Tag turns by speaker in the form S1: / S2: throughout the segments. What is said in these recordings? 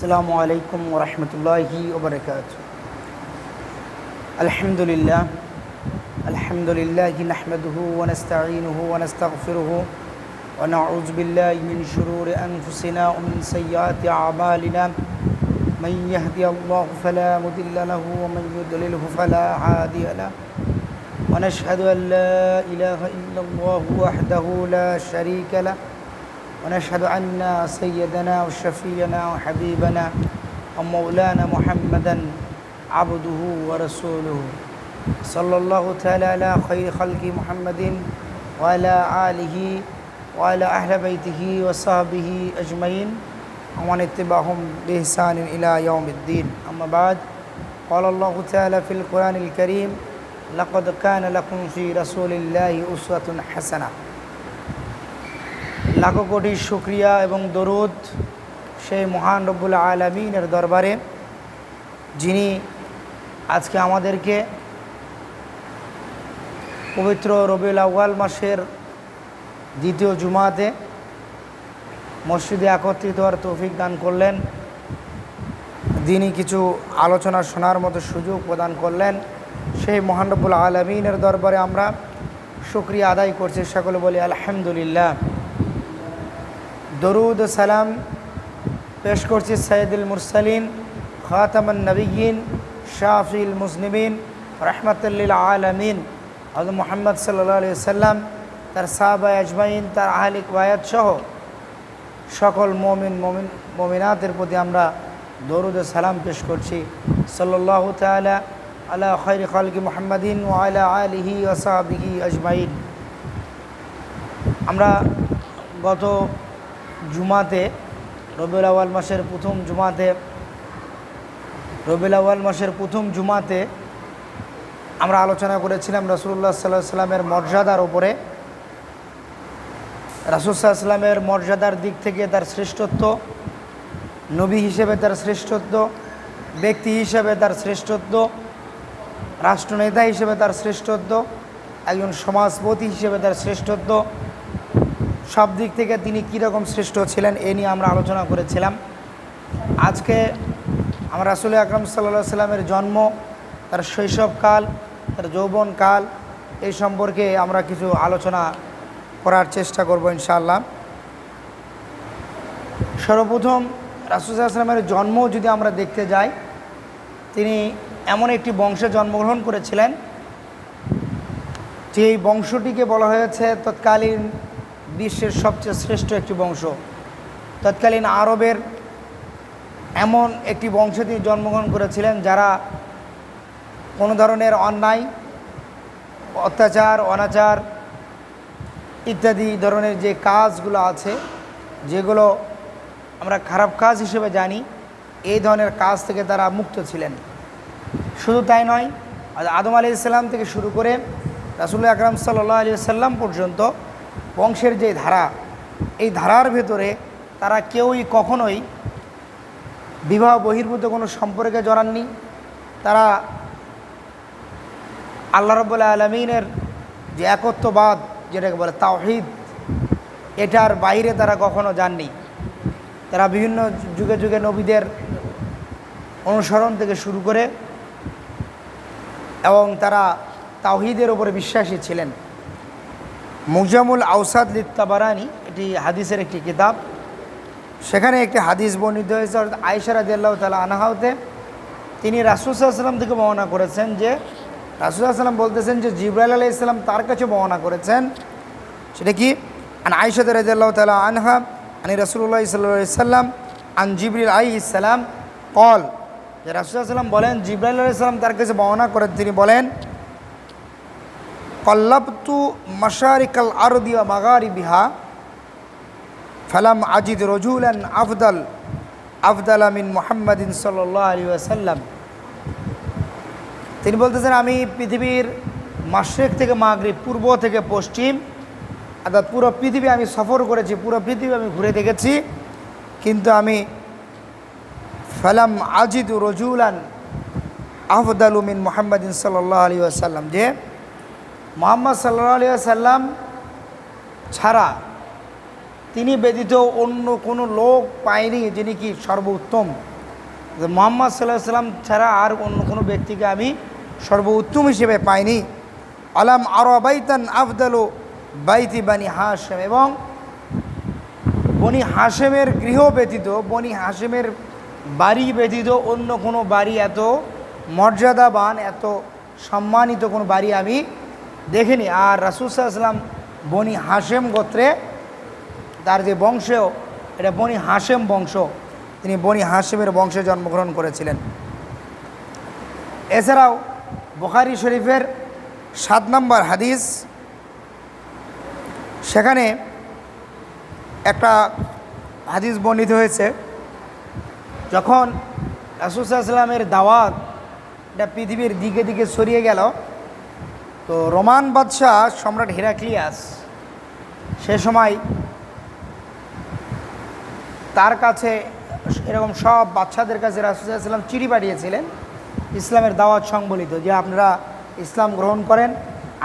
S1: السلام عليكم ورحمة الله وبركاته. الحمد لله الحمد لله نحمده ونستعينه ونستغفره ونعوذ بالله من شرور أنفسنا ومن سيئات أعمالنا. من يهدي الله فلا مضل له ومن يضلله فلا هادي له. ونشهد أن لا إله إلا الله وحده لا شريك له. ونشهد أن سيدنا وشفينا وحبيبنا ومولانا محمدا عبده ورسوله. صلى الله تعالى على خير خلق محمد وعلى آله وعلى أهل بيته وصحبه أجمعين. ومن اتبعهم بإحسان إلى يوم الدين. أما بعد قال الله تعالى في القرآن الكريم لقد كان لكم في رسول الله أسوة حسنة. লাখো কোটি শুক্রিয়া এবং দরুদ সেই মহান রব্বুল আলমিনের দরবারে, যিনি আজকে আমাদেরকে পবিত্র রবিউল আউ্য়াল মাসের দ্বিতীয় জুমাতে মসজিদে একত্রিত হওয়ার তৌফিক দান করলেন। দিনই কিছু আলোচনা শোনার মতো সুযোগ প্রদান করলেন। সেই মহানরবুল আলমিনের দরবারে আমরা শুক্রিয়া আদায় করছি। সকলে বলি আলহামদুলিল্লাহ। দরুদ সালাম পেশ করছি সৈয়দুল মুরসালিন, খাতামান নবীন শাফিল মুসলিমিন রহমতুল্লিল আলমিন। হজ মোহাম্মদ সাল্লা সাল্লাম তার সাহাবা আজমাইন, তার আহলিক ওয়ায়াত সহ সকল মমিন মমিন, মমিনাতের প্রতি আমরা দরুদ সালাম পেশ করছি। সাল্লাহ তালা আলা খৈর খালকি মোহাম্মদিন ও আলা আলিহি ওসাবিহি আজমাইন। আমরা গত জুমাতে, রবিউল আওয়াল মাসের প্রথম জুমাতে, রবিউল আওয়াল মাসের প্রথম জুমাতে আমরা আলোচনা করেছিলাম রসুল্লাহ সাল্লাহ সাল্লামের মর্যাদার ওপরে রাসুলসাহ সাল্লামের মর্যাদার দিক থেকে তার শ্রেষ্ঠত্ব, নবী হিসেবে তার শ্রেষ্ঠত্ব, ব্যক্তি হিসেবে তার শ্রেষ্ঠত্ব, রাষ্ট্রনেতা হিসেবে তার শ্রেষ্ঠত্ব, একজন সমাজপতি হিসেবে তার শ্রেষ্ঠত্ব সব দিক থেকে তিনি কীরকম শ্রেষ্ঠ ছিলেন এ নিয়ে আমরা আলোচনা করেছিলাম। আজকে আমরা রাসুল আকরম সাল্লা সাল্লামের জন্ম, তার শৈশবকাল, তার যৌবনকাল, এই সম্পর্কে আমরা কিছু আলোচনা করার চেষ্টা করব ইনশাআল্লাহ। সর্বপ্রথম রাসুলামের জন্ম যদি আমরা দেখতে যাই, তিনি এমন একটি বংশে জন্মগ্রহণ করেছিলেন যে এই বংশটিকে বলা হয়েছে তৎকালীন বিশ্বের সবচেয়ে শ্রেষ্ঠ একটি বংশ। তৎকালীন আরবের এমন একটি বংশে তিনি জন্মগ্রহণ করেছিলেন যারা কোনো ধরনের অন্যায়, অত্যাচার, অনাচার ইত্যাদি ধরনের যে কাজগুলো আছে, যেগুলো আমরা খারাপ কাজ হিসেবে জানি, এই ধরনের কাজ থেকে তারা মুক্ত ছিলেন। শুধু তাই নয় আদম আলি ইসলাম থেকে শুরু করে রাসুল আকরাম সাল্লাহ সাল্লাম পর্যন্ত বংশের যে ধারা, এই ধারার ভেতরে তারা কেউই কখনোই বিবাহ বহির্ভূত কোনো সম্পর্কে জড়াননি। তারা আল্লাহ রব্বুল্লা আলমিনের যে একত্ববাদ, যেটাকে বলে তাওহিদ, এটার বাইরে তারা কখনো যাননি। তারা বিভিন্ন যুগে যুগে নবীদের অনুসরণ থেকে শুরু করে এবং তারা তাওহিদের ওপরে বিশ্বাসী ছিলেন। মুজামুল আউসাদ লিত্তাবারানি এটি হাদিসের একটি কিতাব। সেখানে একটি হাদিস বর্ণিত হয়েছে অর্থাৎ আয়সারা দিল্লাহ তালা আনাহাউতে তিনি রাসুসাল্লাম থেকে বর্ণনা করেছেন যে রাসুসাল্লাম বলতেছেন যে জিব্রাইল আলাহ ইসলাম তার কাছে বর্ণনা করেছেন। সেটা কি? আন আয়সাদ রাজিয়াল্লাহ তালা আনহা আনি রসুল্লাহ সাল্লাম আন জিবরিল আই ইসালাম কল। যে রাসুসাল্লাম বলেন জিব্রাইল আলাহ ইসলাম তার কাছে বর্ণনা করেন তিনি বলেন কল্লাবতু মশারিকাল আরদিয়া মাগারি বিহা ফালাম আজিদ রজুলান আফদাল আফদাল আমিন মোহাম্মদিন সাল্লাহ আলী আসাল্লাম তিনি বলতেছেন, আমি পৃথিবীর মাসরেক থেকে মাগরি পূর্ব থেকে পশ্চিম, অর্থাৎ পুরো পৃথিবী আমি সফর করেছি, পুরো পৃথিবী আমি ঘুরে দেখেছি, কিন্তু আমি ফালাম আজিদ রজুলান আফদাল উমিন মোহাম্মদিন সাল্লাহ আলী আসাল্লাম যে মোহাম্মদ সাল্লাহ আলী সাল্লাম ছাড়া তিনি ব্যতীত অন্য কোনো লোক পায়নি যিনি কি সর্বোত্তম। মোহাম্মদ সাল্লাহ সাল্লাম ছাড়া আর অন্য কোনো ব্যক্তিকে আমি সর্বোত্তম হিসেবে পাইনি। আলাম আরও বাইতান আফদালো বাইতি বানি হাসেম এবং বনি হাসেমের গৃহ ব্যতীত, বনি হাসেমের বাড়ি ব্যতীত অন্য কোনো বাড়ি এত মর্যাদাবান, এত সম্মানিত কোনো বাড়ি আমি দেখিনি। আর রাসুসাল্লাম বনি হাসেম গোত্রে তার যে বংশ এটা বনি হাসেম বংশ, তিনি বনি হাসেমের বংশে জন্মগ্রহণ করেছিলেন। এছাড়াও বুখারি শরীফের সাত নম্বর হাদিস, সেখানে একটা হাদিস বর্ণিত হয়েছে, যখন রাসুসাল্লামের দাওয়াত এটা পৃথিবীর দিকে দিকে ছড়িয়ে গেল তো রোমান বাদশাহ সম্রাট হিরাক্লিয়াস সে সময় তার কাছে এরকম সব বাচ্চাদের কাছে রাসুসাল্লাম চিঠি পাঠিয়েছিলেন, ইসলামের দাওয়াত সংবলিত, যে আপনারা ইসলাম গ্রহণ করেন,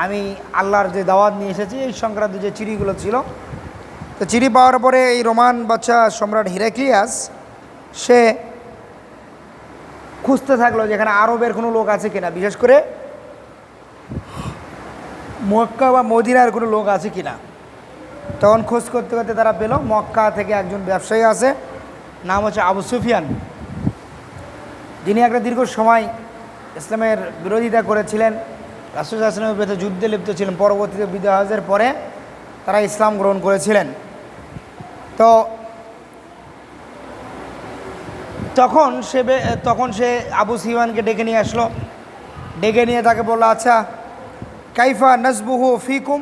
S1: আমি আল্লাহর যে দাওয়াত নিয়ে এসেছি, এই সংক্রান্ত যে চিঠিগুলো ছিল। তো চিঠি পাওয়ার পরে এই রোমান বাচ্চা সম্রাট হিরাক্লিয়াস, সে খুঁজতে থাকল যেখানে আরবের কোনো লোক আছে কিনা, বিশেষ করে মক্কা বা মদিনার কোনো লোক আছে কিনা তখন খোঁজ করতে করতে তারা পেল, মক্কা থেকে একজন ব্যবসায়ী আছে, নাম হচ্ছে আবু সুফিয়ান। যিনি একটা দীর্ঘ সময় ইসলামের বিরোধিতা করেছিলেন, রাসুল আসলামের বিরুদ্ধে যুদ্ধে লিপ্ত ছিলেন। পরবর্তীতে বিদাহাজের পরে তারা ইসলাম গ্রহণ করেছিলেন। তো তখন সে তখন সে আবু সিওয়ানকে ডেকে নিয়ে আসলো। ডেকে নিয়ে তাকে বলল আচ্ছা কাইফা নজবুহু ফিকুম,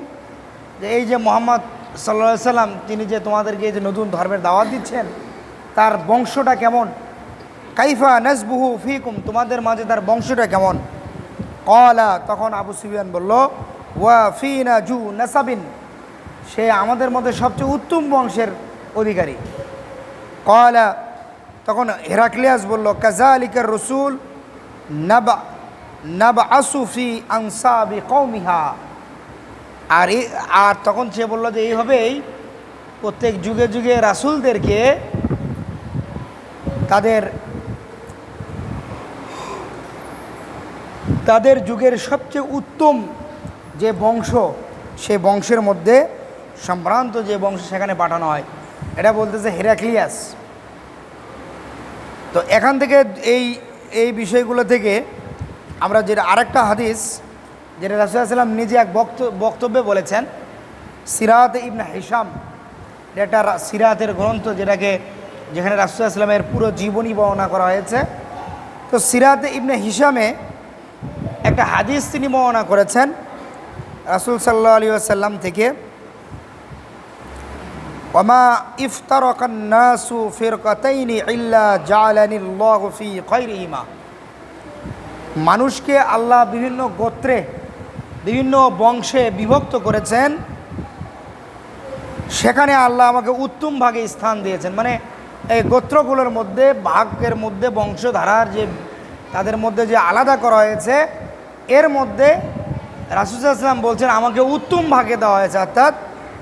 S1: যে এই যে মোহাম্মদ সাল্লা সাল্লাম, তিনি যে তোমাদেরকে এই যে নতুন ধর্মের দাওয়াত দিচ্ছেন, তার বংশটা কেমন? কাইফা নজবুহু ফিকুম, তোমাদের মাঝে তার বংশটা কেমন? কলা তখন আবু সুফিয়ান বলল, ওয়া ফিনা জু নাসাবিন সে আমাদের মধ্যে সবচেয়ে উত্তম বংশের অধিকারী। কলা তখন হেরাক্লিয়াস বলল কাজা আলিকার রসুল নাবা নাবা আসুফি আনসাবি কৌমিহা আর আর তখন সে বলল যে এইভাবেই প্রত্যেক যুগে যুগে রাসুলদেরকে তাদের তাদের যুগের সবচেয়ে উত্তম যে বংশ, সে বংশের মধ্যে সম্ভ্রান্ত যে বংশ সেখানে পাঠানো হয়। এটা বলতেছে হেরাক্লিয়াস। তো এখান থেকে এই এই বিষয়গুলো থেকে আমরা যেটা আরেকটা হাদিস, যেটা রাসুলাম নিজে এক বক্ত, বক্তব্যে বলেছেন, সিরাত ইবনা হিসাম এটা সিরাতের গ্রন্থ যেটাকে, যেখানে রাসুলামের পুরো জীবনী বর্ণনা করা হয়েছে। তো সিরাতে ইবনে হিসামে একটা হাদিস তিনি বর্ণনা করেছেন, রাসুল সাল্লাহ আলী আসাল্লাম থেকে, ওমা ইফতারকান্নাসু ফিরকাতাইনি ইল্লা জালানিল্লাহু ফি খায়রিহিমা মানুষকে আল্লাহ বিভিন্ন গোত্রে, বিভিন্ন বংশে বিভক্ত করেছেন। সেখানে আল্লাহ আমাকে উত্তম ভাগে স্থান দিয়েছেন। মানে এই গোত্রগুলোর মধ্যে, ভাগের মধ্যে, বংশধারার যে, তাদের মধ্যে যে আলাদা করা হয়েছে, এর মধ্যে রাসুসাল্লাম বলছেন, আমাকে উত্তম ভাগে দেওয়া হয়েছে। অর্থাৎ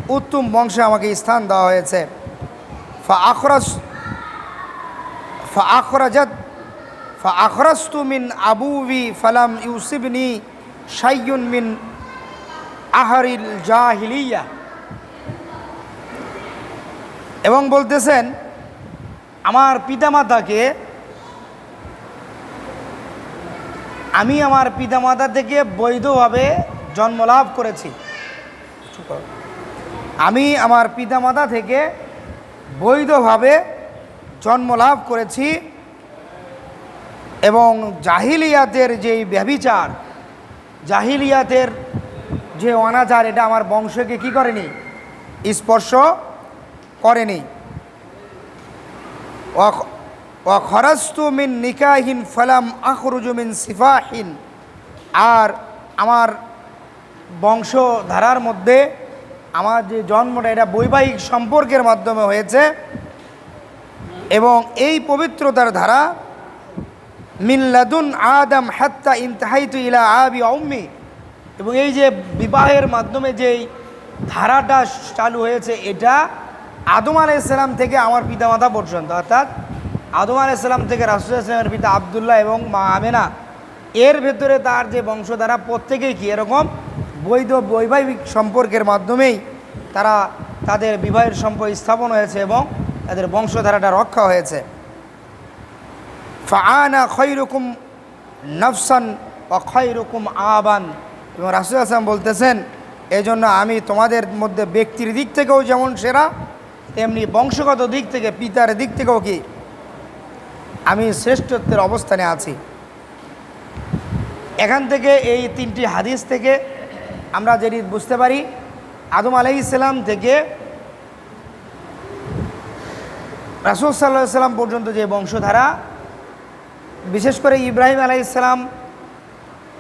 S1: উত্তম বংশে আমাকে স্থান দেওয়া হয়েছে। ফা আখরাস ফা আখরাজাত আখরাস্তু মিন আবুবি ফালাম ইউসিবনি সাইয়ুন মিন আহারিল জাহিলিয়া এবং বলতেছেন, আমার পিতামাতাকে, আমি আমার পিতামাতা থেকে বৈধভাবে জন্মলাভ করেছি। আমি আমার পিতামাতা থেকে বৈধভাবে জন্মলাভ করেছি। এবং জাহিলিয়াতের যেই ব্যভিচার, জাহিলিয়াতের যে অনাচার, এটা আমার বংশকে কি করেনি? স্পর্শ করেনি। খরাস্তু মিন নিকাহিন ফালাম আখরুজু মিন সিফাহিন। আর আমার বংশধারার মধ্যে আমার যে জন্মটা, এটা বৈবাহিক সম্পর্কের মাধ্যমে হয়েছে এবং এই পবিত্রতার ধারা মিল্লাদুন আদম হাত্তা ইনতাহাইতু ইলা আবি অম্মি এবং এই যে বিবাহের মাধ্যমে যেই ধারাটা চালু হয়েছে, এটা আদম আলাইসালাম থেকে আমার পিতামাতা পর্যন্ত। অর্থাৎ আদম আলাইসাল্লাম থেকে রাসুল ইসলামের পিতা আবদুল্লাহ এবং মা আমেনা, এর ভেতরে তার যে বংশধারা প্রত্যেকেই কি? এরকম বৈধ বৈবাহিক সম্পর্কের মাধ্যমেই তারা তাদের বিবাহের সম্পর্ক স্থাপন হয়েছে এবং তাদের বংশধারাটা রক্ষা হয়েছে। ফাআনা খৈরকম নফসান ও খৈরকম আবান। এবং রাসুল আসলাম বলতেছেন, এজন্য আমি তোমাদের মধ্যে ব্যক্তির দিক থেকেও যেমন সেরা, তেমনি বংশগত দিক থেকে, পিতার দিক থেকেও কি? আমি শ্রেষ্ঠত্বের অবস্থানে আছি। এখান থেকে এই তিনটি হাদিস থেকে আমরা যেটি বুঝতে পারি, আদম আলাই ইসলাম থেকে রাসুল সাল্লাহ সাল্লাম পর্যন্ত যে বংশধারা বিশেষ করে ইব্রাহিম আলাই ইসলাম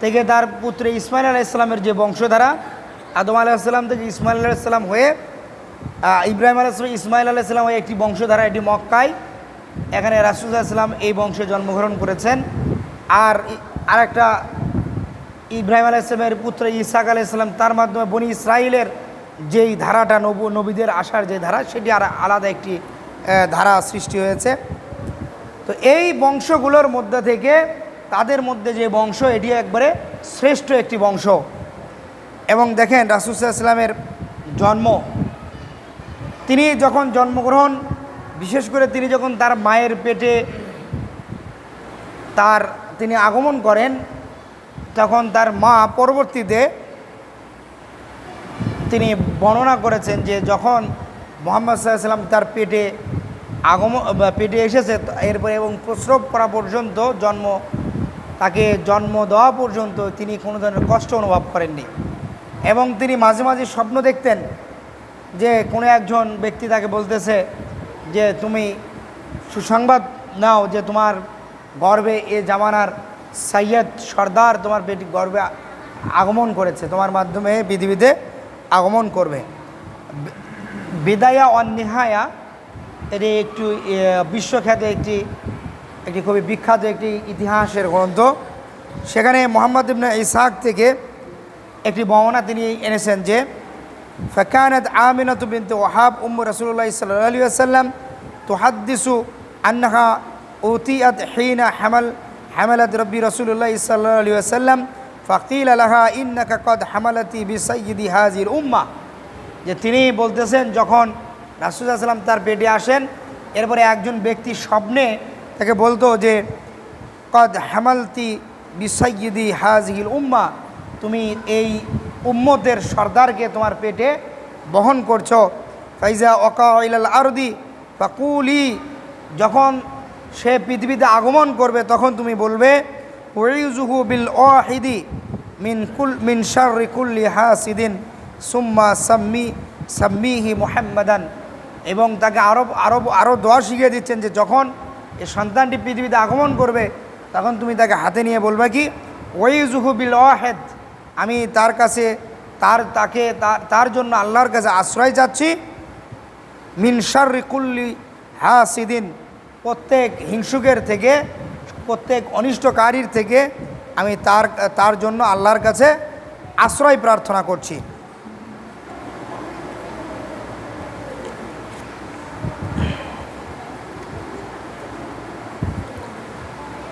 S1: থেকে তার পুত্র ইসমাইল আলাহ ইসলামের যে বংশধারা, আদম আলাইসাল্লাম থেকে ইসমাইল আলাইসাল্লাম হয়ে ইব্রাহিম আলাইসালাম ইসমাইল আলাইসাল্লাম হয়ে একটি বংশধারা এটি মক্কায়। এখানে রাসুলাম এই বংশে জন্মগ্রহণ করেছেন। আর আরেকটা ইব্রাহিম আলাইসলামের পুত্র ইসাক আলাইসাল্লাম তার মাধ্যমে বনি ইসরায়েলের যেই ধারাটা, নবু, নবীদের আসার যে ধারা, সেটি আর আলাদা একটি ধারা সৃষ্টি হয়েছে। তো এই বংশগুলোর মধ্যে থেকে তাদের মধ্যে যে বংশ, এটি একবারে শ্রেষ্ঠ একটি বংশ। এবং দেখেন রাসুসাল্লামের জন্ম। তিনি যখন জন্মগ্রহণ, বিশেষ করে তিনি যখন তার মায়ের পেটে তার তিনি আগমন করেন, তখন তার মা পরবর্তীতে তিনি বর্ণনা করেছেন যে যখন মোহাম্মদ সাল্লাম তার পেটে আগমন, বা পেটে এসেছে এরপরে এবং প্রস্রব করা পর্যন্ত জন্ম, তাকে জন্ম দেওয়া পর্যন্ত তিনি কোনো ধরনের কষ্ট অনুভব করেননি। এবং তিনি মাঝে মাঝে স্বপ্ন দেখতেন যে কোনো একজন ব্যক্তি তাকে বলতেছে যে, তুমি সুসংবাদ নাও যে তোমার গর্বে এ জামানার সাইয়দ সর্দার তোমার পেটি গর্বে আগমন করেছে, তোমার মাধ্যমে পৃথিবীতে আগমন করবে। বিদায়া অন্নিহায়া এটি একটু বিশ্বখ্যাত একটি একটি খুবই বিখ্যাত একটি ইতিহাসের গ্রন্থ। সেখানে মোহাম্মদ ইবনে ইসাক থেকে একটি বর্ণনা তিনি এনেছেন যে, ফকানত আমিনত বিনতে ওহাব উম রসুল্লাহ সাল্লি আসাল্লাম তোহাদ্দিসু আন্নাহা উতিয়াত হিনা হামাল, হামালাত রব্বি রসুল্লাহ সাল্লি আসাল্লাম ফকিল আলাহা ইন্নাকা কদ হামালাতি বিসাইদি হাজির উম্মা। যে তিনি বলতেছেন, যখন সাল্লাম তার পেটে আসেন। এরপরে একজন ব্যক্তি স্বপ্নে তাকে বলতো যে, কদ হামালতি বিসৈদি হাজহিল উম্মা, তুমি এই উম্মতের সর্দারকে তোমার পেটে বহন করছ। ফাইজা ওকাইলাল আরদি, ফাকুলি, যখন সে পৃথিবীতে আগমন করবে, তখন তুমি বলবে ওয়াইজুহু বিল ওয়াহিদি মিন কুল, মিন শাররি কুল্লি হাসিদিন, সুম্মা সাম্মি, সাম্মিহি মুহাম্মাদান। এবং তাকে আরব আরব আরও দোয়া শিখিয়ে দিচ্ছেন যে যখন এই সন্তানটি পৃথিবীতে আগমন করবে, তখন তুমি তাকে হাতে নিয়ে বলবে কি ওয়াইজুহু বিল ওয়াহেদ আমি তার কাছে, তার, তাকে তার তার জন্য আল্লাহর কাছে আশ্রয় চাচ্ছি। মিনসার কুল্লি হাসিদিন, প্রত্যেক হিংসুকের থেকে, প্রত্যেক অনিষ্টকারীর থেকে আমি তার তার জন্য আল্লাহর কাছে আশ্রয় প্রার্থনা করছি।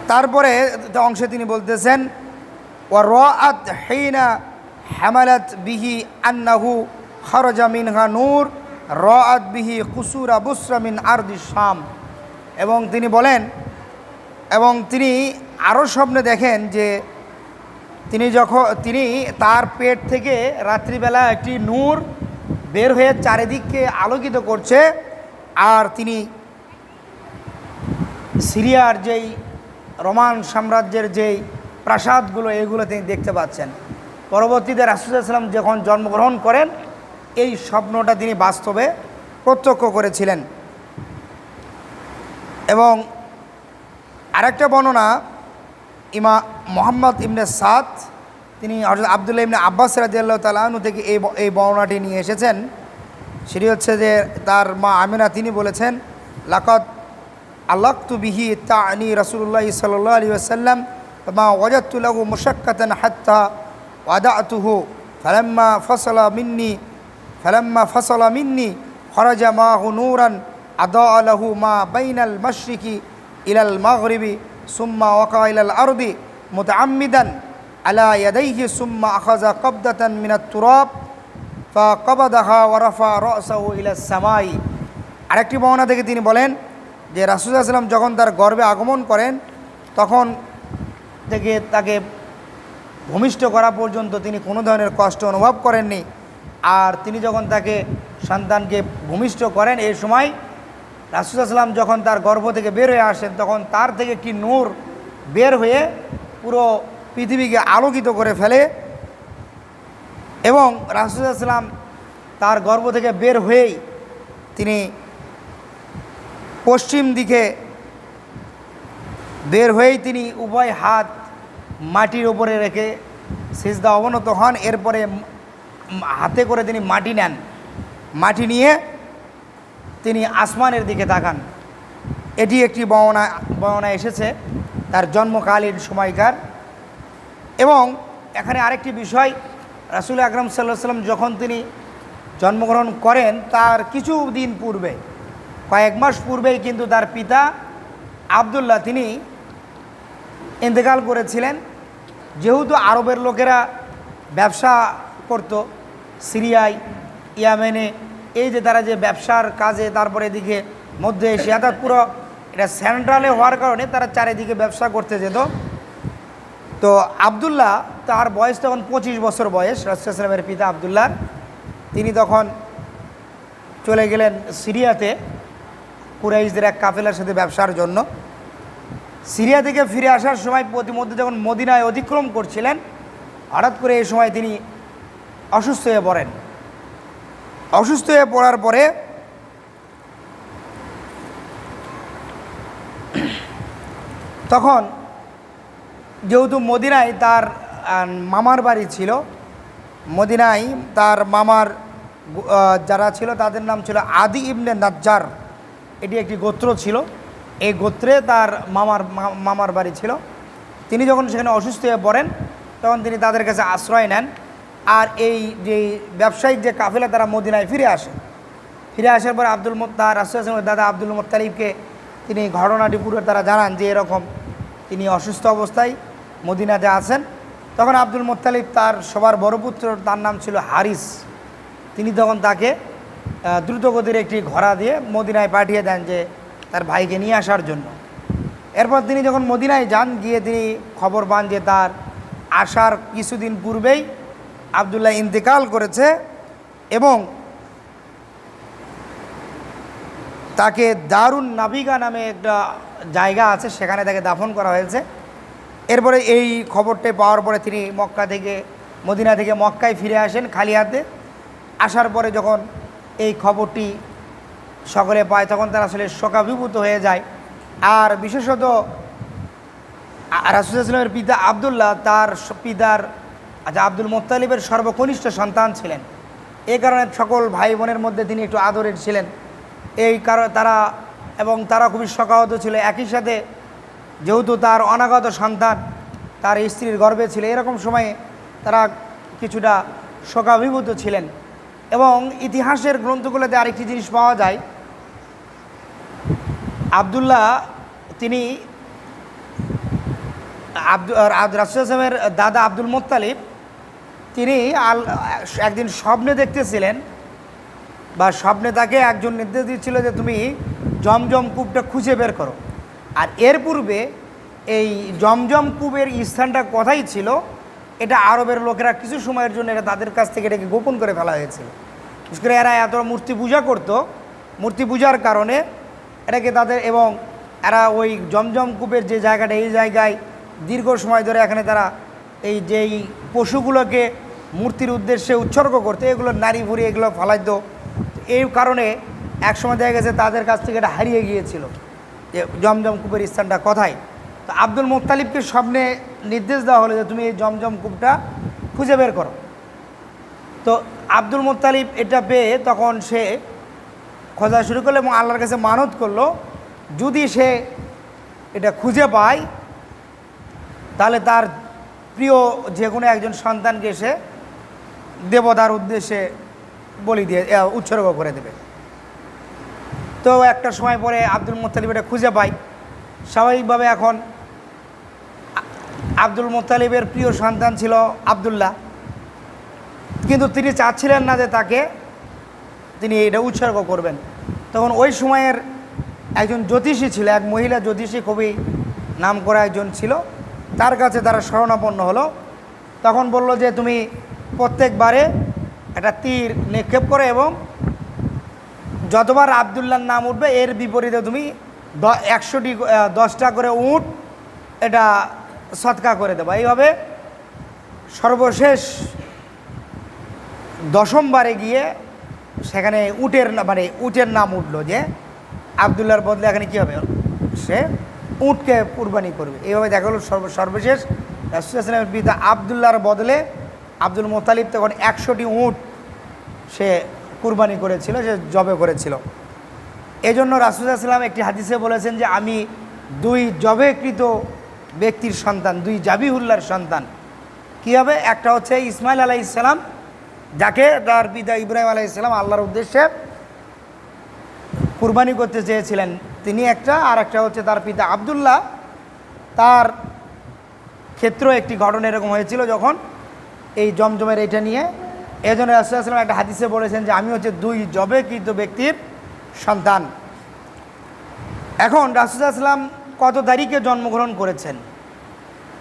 S1: তারপরে অংশে তিনি বলতেছেন ও রাত হেইনা হামালাত বিহি আন্নাহু খরজা মিনহা নূর রাত বিহি কুসুরা বুসরা মিন আরদি শাম। এবং তিনি বলেন, এবং তিনি আরও স্বপ্নে দেখেন যে তিনি যখন, তিনি তার পেট থেকে রাত্রিবেলা একটি নূর বের হয়ে চারিদিককে আলোকিত করছে, আর তিনি সিরিয়ার যেই রোমান সাম্রাজ্যের যেই প্রাসাদগুলো, এগুলো তিনি দেখতে পাচ্ছেন। পরবর্তীতে রাসুলাম যখন জন্মগ্রহণ করেন, এই স্বপ্নটা তিনি বাস্তবে প্রত্যক্ষ করেছিলেন। এবং আরেকটা বর্ণনা, ইমা মোহাম্মদ ইমনে সাদ, তিনি আবদুল্লাহ ইবনে আব্বাস রাজিয়াল্লাহ তালাহনু থেকে এই এই বর্ণনাটি নিয়ে এসেছেন। সেটি হচ্ছে যে, তার মা আমিনা তিনি বলেছেন লাকত আল্লাকতু বিহি তানি রসুল্লাহ সাল্লাহ আলী আসাল্লাম মা ওয়াজাতুল্লাহু মুশাক্কাতান হাত্তা ওয়াদাতুহু ফালাম্মা ফসলা মিন্নি, ফালাম্মা ফসলা মিন্নি খরজা মাহু নূরান আদা আলহু মা বাইনাল মশরিকি ইলাল মাগরিবি সুম্মা ওয়াকা ইলাল আরদি মুতাআম্মিদান আলা ইয়াদাইহি সুম্মা আখাযা কবদাতান মিনাত তুরাব ফাকাবাদাহা ওয়া রাফা রাসাহু ইলা সামাই। আরেকটি বর্ণনা থেকে তিনি বলেন যে সাল্লাম যখন তার গর্ভে আগমন করেন, তখন থেকে তাকে ভূমিষ্ঠ করা পর্যন্ত তিনি কোনো ধরনের কষ্ট অনুভব করেননি। আর তিনি যখন তাকে সন্তানকে ভূমিষ্ঠ করেন এই সময় রাসুলাম যখন তার গর্ভ থেকে বের হয়ে আসেন, তখন তার থেকে কি নূর বের হয়ে পুরো পৃথিবীকে আলোকিত করে ফেলে এবং রাসুলাম তার গর্ভ থেকে বের হয়েই তিনি পশ্চিম দিকে বের হয়েই তিনি উভয় হাত মাটির ওপরে রেখে সিজদা অবনত হন। এরপরে হাতে করে তিনি মাটি নেন। মাটি নিয়ে তিনি আসমানের দিকে তাকান। এটি একটি বর্ণনা বর্ণনা এসেছে তার জন্মকালীন সময়কার। এবং এখানে আরেকটি বিষয়, রাসুল আকরম সাল্লাহ সাল্লাম যখন তিনি জন্মগ্রহণ করেন, তার কিছু দিন পূর্বে কয়েক মাস পূর্বেই কিন্তু তার পিতা আবদুল্লাহ, তিনি ইন্তেকাল করেছিলেন। যেহেতু আরবের লোকেরা ব্যবসা করত সিরিয়ায়, ইয়ামেনে, এই যে তারা যে ব্যবসার কাজে, তারপরে এদিকে মধ্য এশিয়া, অর্থাৎ পুরো এটা সেন্ট্রালে হওয়ার কারণে তারা চারিদিকে ব্যবসা করতে যেত। তো আবদুল্লাহ তার বয়স তখন পঁচিশ বছর বয়স রাসুলামের পিতা আবদুল্লাহ তিনি তখন চলে গেলেন সিরিয়াতে। কুরাইশদের এক কাফেলার সাথে ব্যবসার জন্য। সিরিয়া থেকে ফিরে আসার সময় প্রতিমধ্যে যখন মদিনায় অতিক্রম করছিলেন, হঠাৎ করে এই সময় তিনি অসুস্থ হয়ে পড়েন। অসুস্থ হয়ে পড়ার পরে তখন যেহেতু মদিনায় তার মামার বাড়ি ছিল, মদিনায় তার মামার যারা ছিল তাদের নাম ছিল আদি ইবনে নাজ্জার। এটি একটি গোত্র ছিল। এই গোত্রে তার মামার মামার বাড়ি ছিল। তিনি যখন সেখানে অসুস্থ হয়ে পড়েন, তখন তিনি তাদের কাছে আশ্রয় নেন। আর এই যে ব্যবসায়িক যে কাফেলা তারা মদিনায় ফিরে আসে। ফিরে আসার পর আব্দুল মোত্তা রাসুলের দাদা আব্দুল মোত্তালিবকে তিনি ঘটনাটি পুরো তারা জানান যে এরকম তিনি অসুস্থ অবস্থায় মদিনাতে আছেন। তখন আব্দুল মোত্তালিব তার সবার বড় পুত্র, তার নাম ছিল হারিস। তিনি তখন তাকে দ্রুতগতির একটি ঘোড়া দিয়ে মদিনায় পাঠিয়ে দেন যে তার ভাইকে নিয়ে আসার জন্য। এরপর তিনি যখন মদিনায় যান, গিয়ে তিনি খবর পান যে তার আসার কিছুদিন পূর্বেই আবদুল্লাহ ইন্তেকাল করেছে এবং তাকে দারুণ নাবিকা নামে একটা জায়গা আছে, সেখানে তাকে দাফন করা হয়েছে। এরপরে এই খবরটা পাওয়ার পরে তিনি মক্কা থেকে, মদিনা থেকে মক্কায় ফিরে আসেন খালি হাতে। আসার পরে যখন এই খবরটি সকলে পায়, তখন তারা আসলে শোকাভিভূত হয়ে যায়। আর বিশেষত রাসুলামের পিতা আবদুল্লাহ, তার পিতার আচ্ছা আব্দুল মোত্তালিবের সর্বকনিষ্ঠ সন্তান ছিলেন। এই কারণে সকল ভাই বোনের মধ্যে তিনি একটু আদরের ছিলেন। এই কারণে তারা এবং তারা খুবই শোকাহত ছিল। একই সাথে যেহেতু তার অনাগত সন্তান, তার স্ত্রীর গর্বে ছিল, এরকম সময়ে তারা কিছুটা শোকাভিভূত ছিলেন। এবং ইতিহাসের গ্রন্থগুলোতে আরেকটি জিনিস পাওয়া যায়। আবদুল্লাহ, তিনি আব্দুল রাসুল আসলামের দাদা আব্দুল মোত্তালিব, তিনি আল, একদিন স্বপ্নে দেখতেছিলেন বা স্বপ্নে তাকে একজন নির্দেশ দিচ্ছিল যে তুমি জমজম কূপটা খুঁজে বের করো। আর এর পূর্বে এই জমজম কূপের স্থানটা কথাই ছিল? এটা আরবের লোকেরা কিছু সময়ের জন্য এটা তাদের কাছ থেকে এটাকে গোপন করে ফেলা হয়েছিল বিশেষ করে এরা এত মূর্তি পূজা করতো, মূর্তি পূজার কারণে এটাকে তাদের এবং এরা ওই জমজম কূপের যে জায়গাটা, এই জায়গায় দীর্ঘ সময় ধরে এখানে তারা এই যেই পশুগুলোকে মূর্তির উদ্দেশ্যে উৎসর্গ করতে, এগুলো নারী ভুড়ি, এগুলো ফালাইতো। এই কারণে একসময় দেখা গেছে তাদের কাছ থেকে এটা হারিয়ে গিয়েছিল। যে জমজম কূপের স্থানটা কোথায়? তো আব্দুল মোত্তালিবকে স্বপ্নে নির্দেশ দেওয়া হলো যে তুমি এই জমজম কূপটা খুঁজে বের করো। তো আব্দুল মোত্তালিব এটা পেয়ে তখন সে খোঁজা শুরু করল এবং আল্লাহর কাছে মানত করল, যদি সে এটা খুঁজে পায়, তাহলে তার প্রিয় যে কোনো একজন সন্তানকে সে দেবতার উদ্দেশ্যে বলি দিয়ে উৎসর্গ করে দেবে। তো একটা সময় পরে আব্দুল মোত্তালিব এটা খুঁজে পায়। স্বাভাবিকভাবে এখন আব্দুল মোত্তালিবের প্রিয় সন্তান ছিল আবদুল্লাহ। কিন্তু তিনি চাচ্ছিলেন না যে তাকে তিনি এটা উৎসর্গ করবেন। তখন ওই সময়ের একজন জ্যোতিষী ছিল, এক মহিলা জ্যোতিষী খুবই নাম করা একজন ছিল। তার কাছে তারা শরণাপন্ন হলো। তখন বলল যে, তুমি প্রত্যেকবারে একটা তীর নিক্ষেপ করে এবং যতবার আবদুল্লার নাম উঠবে, এর বিপরীতে তুমি দ- একশোটি দশটা করে উঁট এটা সৎকা করে দেবো। এইভাবে সর্বশেষ দশমবারে গিয়ে সেখানে উটের মানে উটের নাম উঠল যে আবদুল্লার বদলে এখানে কী হবে? সে উটকে কুরবানি করবে। এইভাবে দেখা গেলো সর্ব- সর্বশেষ রাসুলামের পিতা আবদুল্লার বদলে আব্দুল মোতালিব তখন একশোটি উট সে কুরবানি করেছিল, সে জবে করেছিল। এজন্য জন্য রাসুলাম একটি হাদিসে বলেছেন যে, আমি দুই জবেকৃত ব্যক্তির সন্তান, দুই জাবিহুল্লার সন্তান। কী হবে? একটা হচ্ছে ইসমাইল আলাহ ইসলাম যাকে তার পিতা ইব্রাহিম আলাহ ইসলাম আল্লাহর উদ্দেশ্যে কুরবানি করতে চেয়েছিলেন। তিনি একটা, আর একটা হচ্ছে তার পিতা আবদুল্লাহ। তার ক্ষেত্র একটি ঘটনা এরকম হয়েছিল যখন এই জমজমের এটা নিয়ে। এই জন্য রাসুলাম একটা হাদিসে বলেছেন যে, আমি হচ্ছে দুই জবেকৃত ব্যক্তির সন্তান। এখন রাসুলাম কত তারিখে জন্মগ্রহণ করেছেন?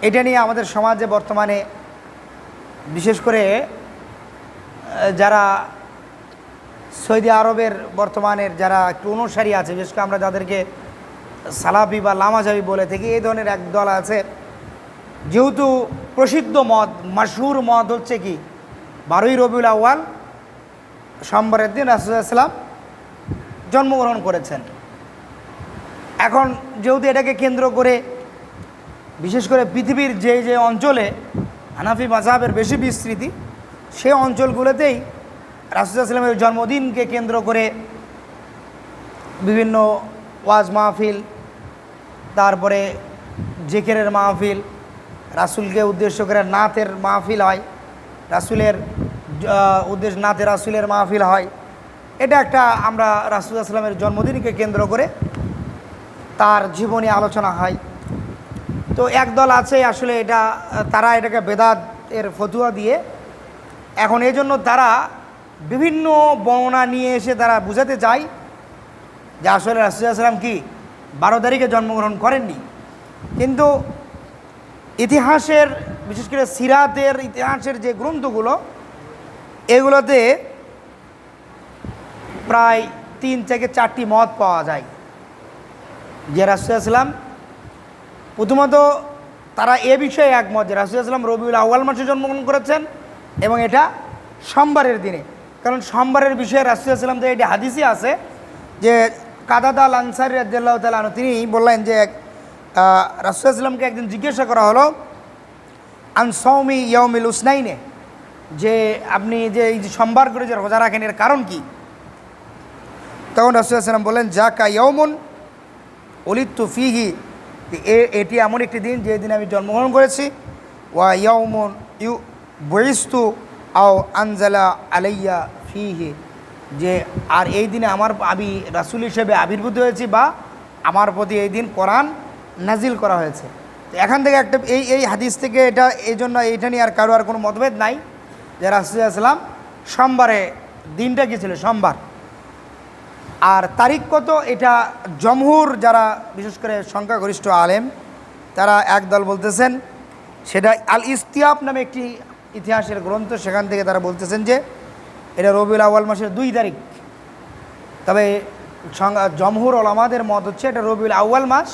S1: এটা নিয়ে আমাদের সমাজে বর্তমানে বিশেষ করে যারা সৌদি আরবের বর্তমানের যারা একটু অনুসারী আছে, বিশেষ করে আমরা যাদেরকে সালাফি বা লামাজাবি বলে থাকি, এই ধরনের এক দল আছে। যেহেতু প্রসিদ্ধ মত মাসহুর মত হচ্ছে কি? বারোই রবিউল আউয়াল, সোমবারের দিন রাসুলাম জন্মগ্রহণ করেছেন। এখন যেহেতু এটাকে কেন্দ্র করে, বিশেষ করে পৃথিবীর যে যে অঞ্চলে হানাফি মাজাবের বেশি বিস্তৃতি সে অঞ্চলগুলোতেই রাসুলামের জন্মদিনকে কেন্দ্র করে বিভিন্ন ওয়াজ মাহফিল, তারপরে জেকেরের মাহফিল, রাসুলকে উদ্দেশ্য করে নাথের মাহফিল হয়, রাসুলের উদ্দেশ্য নাথে রাসুলের মাহফিল হয়। এটা একটা আমরা রাসুল আসলামের জন্মদিনকে কেন্দ্র করে তার জীবনী আলোচনা হয়। তো একদল আছে আসলে এটা, তারা এটাকে বেদাত এর ফতুয়া দিয়ে, এখন এই জন্য তারা বিভিন্ন বর্ণনা নিয়ে এসে তারা বুঝাতে চায় যে আসলে রাসুলাম কি বারো তারিখে জন্মগ্রহণ করেননি। কিন্তু ইতিহাসের, বিশেষ করে সিরাতের ইতিহাসের যে গ্রন্থগুলো, এগুলোতে প্রায় তিন থেকে চারটি মত পাওয়া যায়। যে রাসুলাম প্রথমত তারা এ বিষয়ে একমত যে রাসুলাম রবিউল আউয়াল মাসে জন্মগ্রহণ করেছেন এবং এটা সোমবারের দিনে। কারণ সোমবারের বিষয়ে রাসুলাম তো এটি হাদিসই আছে যে কাদাদা আনসারি রাজ্লাহ তালু তিনি বললেন যে রাসুলামকে একদিন জিজ্ঞাসা করা হলো আনসৌমি ইয়মিল উসনাইনে? যে, আপনি যে এই যে সোমবার করে যে রোজা রাখেন, এর কারণ কি? তখন রাসুলাম বললেন যা কা ইয়মন অলিত্তু ফিহি এটি এমন একটি দিন যে দিন আমি জন্মগ্রহণ করেছি। ওয়া ইয়মন ইউ বইস্তু আও আনজালা আলাইয়া ফিহি, যে আর এই দিনে আমার, আমি রাসুল হিসেবে আবির্ভূত হয়েছি বা আমার প্রতি এই দিন কোরআন নাজিল করা হয়েছে। তো এখান থেকে একটা, এই এই হাদিস থেকে এটা, এই জন্য এইটা নিয়ে আর কারও আর কোনো মতভেদ নাই যে রাসুল আসলাম সোমবারে দিনটা কী ছিল? সোমবার। আর তারিখ কত? এটা জমহুর যারা বিশেষ করে সংখ্যাগরিষ্ঠ আলেম, তারা একদল বলতেছেন, সেটা আল ইস্তিয়াব নামে একটি ইতিহাসের গ্রন্থ, সেখান থেকে তারা বলতেছেন যে, এটা রবিউল আউয়াল মাসের দুই তারিখ। তবে জমহুর ওলামাদের মত হচ্ছে, এটা রবিউল আউয়াল মাস,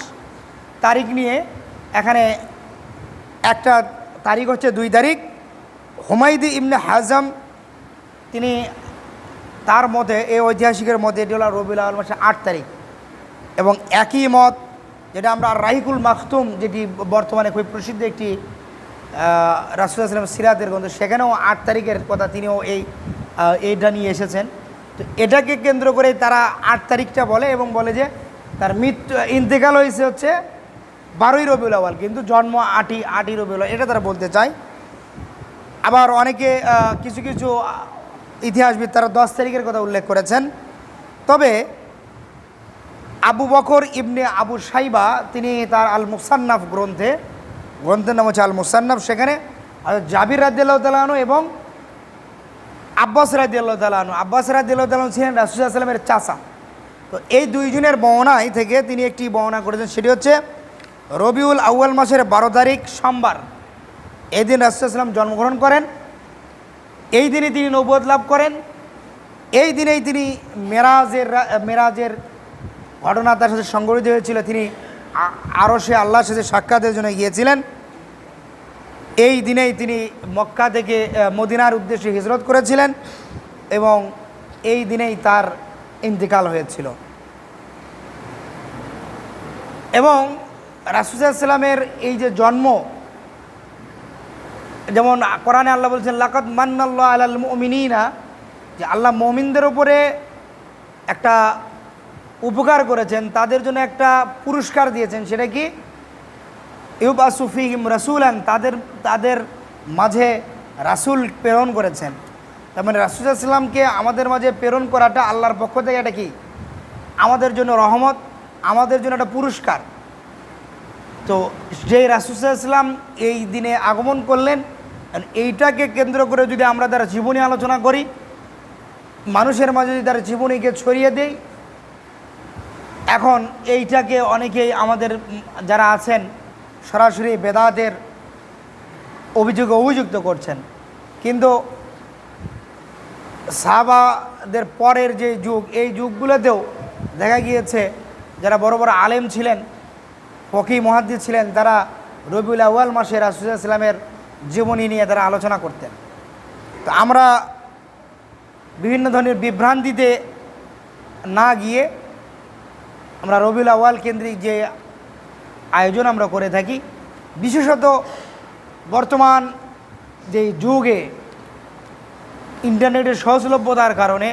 S1: তারিখ নিয়ে এখানে একটা তারিখ হচ্ছে দুই তারিখ। হুমায়দি ইবনে হাজম, তিনি তার মধ্যে, এই ঐতিহাসিকের মধ্যে এটি হলো রবিউল আউয়াল মাসের আট তারিখ। এবং একই মত, যেটা আমরা রাহিকুল মাখতুম, যেটি বর্তমানে খুবই প্রসিদ্ধ একটি রাসুল আসলাম সিরাতের গ্রন্থ, সেখানেও আট তারিখের কথা তিনিও এই এইটা নিয়ে এসেছেন। তো এটাকে কেন্দ্র করে তারা আট তারিখটা বলে এবং বলে যে, তার মৃত্যু, ইন্তেকাল হয়েছে হচ্ছে বারোই রবিউল আওয়াল কিন্তু জন্ম আটই আটই রবিউল এটা তারা বলতে চায়। আবার অনেকে কিছু কিছু ইতিহাসবিদ তারা দশ তারিখের কথা উল্লেখ করেছেন। তবে আবু বকর ইবনে আবু সাইবা তিনি তার আল মুসান্নাফ গ্রন্থে, গ্রন্থের নাম হচ্ছে আল মুসান্নাফ সেখানে জাবির রাদিয়াল্লাহু তালাহনু এবং আব্বাস রাদিয়াল্লাহু তালাহনু আব্বাস রাদিয়াল্লাহু তালাহনু ছিলেন রাসুল্লাহ সাল্লামের চাচা। তো এই দুইজনের বর্ণায় থেকে তিনি একটি বর্ণনা করেছেন, সেটি হচ্ছে রবিউল আউয়াল মাসের বারো তারিখ সোমবার। এদিন দিন রাসুলাম জন্মগ্রহণ করেন। এই দিনে তিনি নবদ লাভ করেন। এই দিনেই তিনি মেরাজের মেরাজের ঘটনা তার সাথে সংগঠিত হয়েছিল। তিনি আ- আরও সে আল্লাহর সাথে সাক্ষাতের জন্য গিয়েছিলেন। এই দিনেই তিনি মক্কা থেকে মদিনার উদ্দেশ্যে হিজরত করেছিলেন এবং এই দিনেই তার ইন্তেকাল হয়েছিল। এবং রাসুসাল্লামের এই যে জন্ম যেমন কোরআনে আল্লাহ বলছেন লাকাত মান্নাল্লাহ আলাল মুমিনিনা, যে আল্লাহ মমিনদের উপরে একটা উপকার করেছেন, তাদের জন্য একটা পুরস্কার দিয়েছেন, সেটা কি? ইউব আসুফিহিম রাসুলান, তাদের তাদের মাঝে রাসুল প্রেরণ করেছেন। তার মানে রাসুলামকে আমাদের মাঝে প্রেরণ করাটা আল্লাহর পক্ষ থেকে এটা কি? আমাদের জন্য রহমত, আমাদের জন্য একটা পুরস্কার। তো যেই রাসুসাল্লাম এই দিনে আগমন করলেন এইটাকে কেন্দ্র করে যদি আমরা তার জীবনী আলোচনা করি, মানুষের মাঝে যদি তার জীবনীকে ছড়িয়ে দেই, এখন এইটাকে অনেকেই আমাদের যারা আছেন, সরাসরি বেদাতের অভিযোগে অভিযুক্ত করছেন। কিন্তু সাহাবাদের পরের যে যুগ, এই যুগগুলোতেও দেখা গিয়েছে, যারা বড় বড় আলেম ছিলেন ফকি মহাদ্দি ছিলেন, তারা রবিউল আউয়াল মাসে রাসুল ইসলামের জীবনী নিয়ে তারা আলোচনা করতেন। তো আমরা বিভিন্ন ধরনের বিভ্রান্তিতে না গিয়ে আমরা রবিউল আউয়াল কেন্দ্রিক যে আয়োজন আমরা করে থাকি, বিশেষত বর্তমান যে যুগে ইন্টারনেটের সহজলভ্যতার কারণে,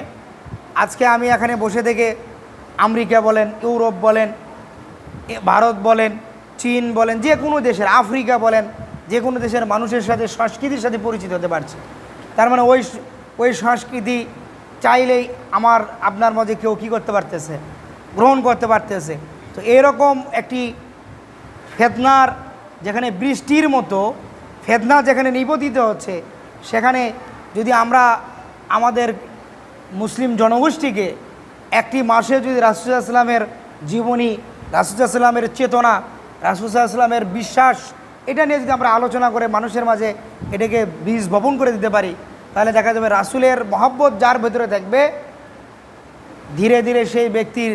S1: আজকে আমি এখানে বসে থেকে আমেরিকা বলেন, ইউরোপ বলেন ভারত বলেন, চীন বলেন, যে কোনো দেশের, আফ্রিকা বলেন যে কোনো দেশের মানুষের সাথে, সংস্কৃতির সাথে পরিচিত হতে পারছে। তার মানে ওই ওই সংস্কৃতি চাইলেই আমার, আপনার মাঝে কেউ কী করতে পারতেছে? গ্রহণ করতে পারতেছে। তো এরকম একটি ফেতনার, যেখানে বৃষ্টির মতো ফেতনা যেখানে নিপতিত হচ্ছে, সেখানে যদি আমরা আমাদের মুসলিম জনগোষ্ঠীকে একটি মাসে যদি রাসুসাল্লামের জীবনী রাসুসাল্লামের চেতনা রাসুসাল্লামের বিশ্বাস এটা নিয়ে যদি আমরা আলোচনা করে মানুষের মাঝে এটাকে বীজ বপন করে দিতে পারি, তাহলে দেখা যাবে রাসুলের মহব্বত যার ভেতরে থাকবে, ধীরে ধীরে সেই ব্যক্তির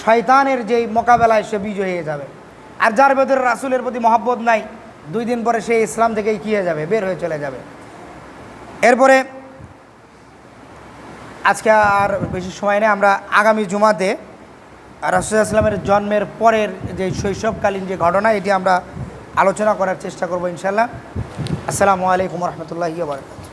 S1: শয়তানের যেই মোকাবেলায় সে বিজয়ী হয়ে যাবে। আর যার ভেতরে রাসুলের প্রতি মহব্বত নাই, দুই দিন পরে সে ইসলাম থেকেই কী হয়ে যাবে, বের হয়ে চলে যাবে। এরপরে আজকে আর বেশি সময় নেই, আমরা আগামী জুমাতে রাসুল ইসলামের জন্মের পরের যে শৈশবকালীন যে ঘটনা, এটি আমরা আলোচনা করার চেষ্টা করব ইনশাল্লাহ আসসালামু আলাইকুম রহমতুল্লাহ বারকাত